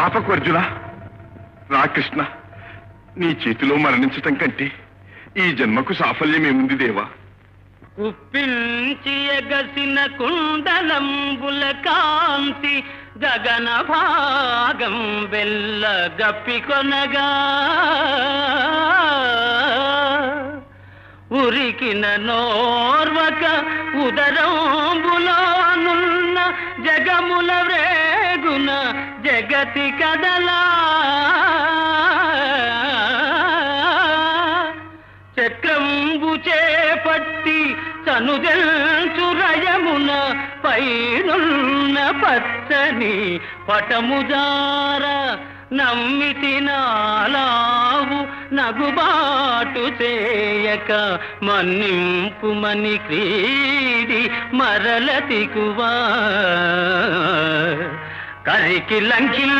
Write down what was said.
ఆపకు అర్జున రా కృష్ణ నీ చేతిలో మరణించటం కంటే ఈ జన్మకు సాఫల్యమేముంది దేవా? కుప్పించి ఎగసిన కుండలంబుల కాంతి గగన భాగం వెల్ల గప్పికొనగా ఉరికిన నోర్వక ఉదరంబులోనున్న జగముల వ్రే జగతి కదలా. చక్రంబు చేపట్టి తనుదెల్చురయమున పైనున్న పచ్చని పటముదార నమ్మితి నాలావు నగుబాటు చేయక మన్నింపుమని క్రీడి మరల తికువా. కరికి లంకిల్